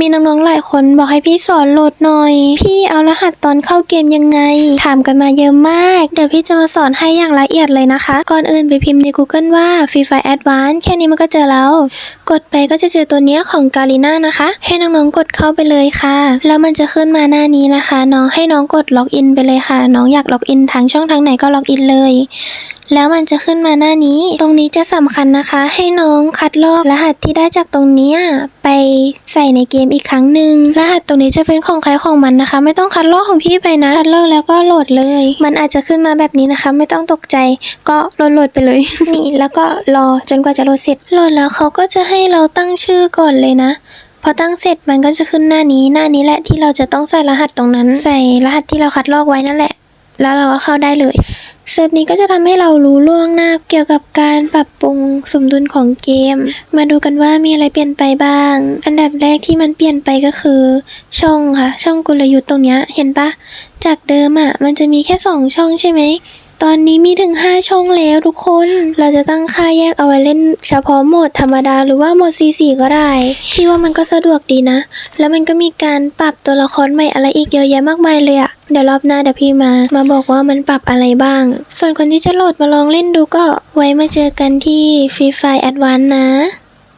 มีน้องๆหลายคนบอกให้พี่สอนโหลดหน่อย พี่เอารหัสตอนเข้าเกมยังไง ถามกันมาเยอะมาก เดี๋ยวพี่จะมาสอนให้อย่างละเอียดเลยนะคะ ก่อนอื่นไปพิมพ์ใน Google ว่า Free Fire Advance แค่นี้มันก็เจอแล้ว กดไปก็จะเจอตัวเนี้ยของกาลิน่านะคะ ให้น้องๆกดเข้าไปเลยค่ะ แล้วมันจะขึ้นมาหน้านี้นะคะ น้องให้น้องกดล็อกอินไปเลยค่ะ น้องอยากล็อกอินทางช่องทางไหนก็ล็อกอินเลย แล้วมันจะขึ้นมาหน้านี้ ตรงนี้จะสำคัญนะคะ ให้น้องคัดลอกรหัสที่ได้จากตรงนี้ไปใส่ในเกมอีกครั้งหนึ่งรหัสตรงนี้จะเป็นของใครของมันนะคะ ไม่ต้องคัดลอกของพี่ไปนะคัดลอกแล้วก็โหลดเลย มันอาจจะขึ้นมาแบบนี้นะคะ ไม่ต้องตกใจก็โหลดโหลดไปเลยนี่แล้วก็รอจนกว่าจะโหลดเสร็จโหลดแล้วเขาก็จะให้เราตั้งชื่อก่อนเลยนะพอตั้งเสร็จมันก็จะขึ้นหน้านี้หน้านี้แหละที่เราจะต้องใส่รหัสตรงนั้น ใส่รหัสที่เราคัดลอกไว้นั่นแหละ แล้วเราก็เข้าได้เลย เซิร์ฟนี้ก็จะทำให้เรารู้ล่วงหน้าเกี่ยวกับการปรับปรุงสมดุลของเกม มาดูกันว่ามีอะไรเปลี่ยนไปบ้าง อันดับแรกที่มันเปลี่ยนไปก็คือ ช่องค่ะ ช่องกลยุทธ์ตรงเนี้ยเห็นปะจากเดิมอะ่ะมันจะมีแค่ 2 ช่องใช่ไหม ตอนนี้มีถึง 5 ช่องแล้วทุกคน เราจะตั้งค่าแยกเอาไว้เล่น เฉพาะโหมดธรรมดาหรือว่าโหมด C4 ก็ได้พี่ว่ามันก็สะดวกดีนะ แล้วมันก็มีการปรับตัวละครใหม่อะไรอีกเยอะแยะมากมายเลยอะเดี๋ยวรอบหน้าเดี๋ยวพี่มา มาบอกว่ามันปรับอะไรบ้าง ส่วนคนที่จะโหลดมาลองเล่นดูก็ไว้มาเจอกันที่ Free Fire Advance นะ